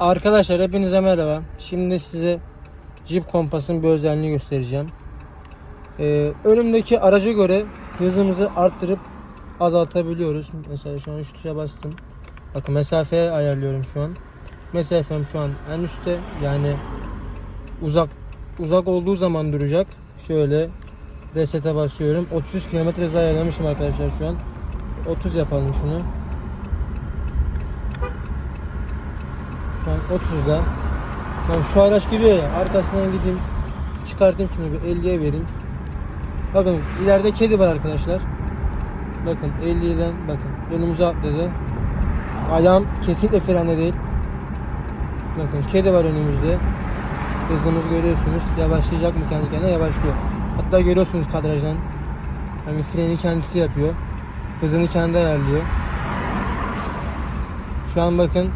Arkadaşlar hepinize merhaba. Şimdi size Jeep Kompas'ın bir özelliğini göstereceğim. Ee, önümdeki araca göre hızımızı arttırıp azaltabiliyoruz. Mesela şu an şu tuşa bastım. Bakın mesafeye ayarlıyorum şu an. Mesafem şu an en üstte yani uzak uzak olduğu zaman duracak. Şöyle resete basıyorum. 33 km ayarlamışım arkadaşlar şu an. 30 yapalım şunu. Şu an 30'da. Tamam şu araç gidiyor ya arkasından gideyim çıkartayım şunu bir 50'ye vereyim. Bakın ileride kedi var arkadaşlar. Bakın 50'den bakın önümüze atladı. Ayağım kesinlikle frende değil. Bakın kedi var önümüzde. Hızımız görüyorsunuz. Yavaşlayacak mı kendi kendine yavaşlıyor. Hatta görüyorsunuz kadrajdan. Yani freni kendisi yapıyor. Hızını kendi ayarlıyor. Şu an bakın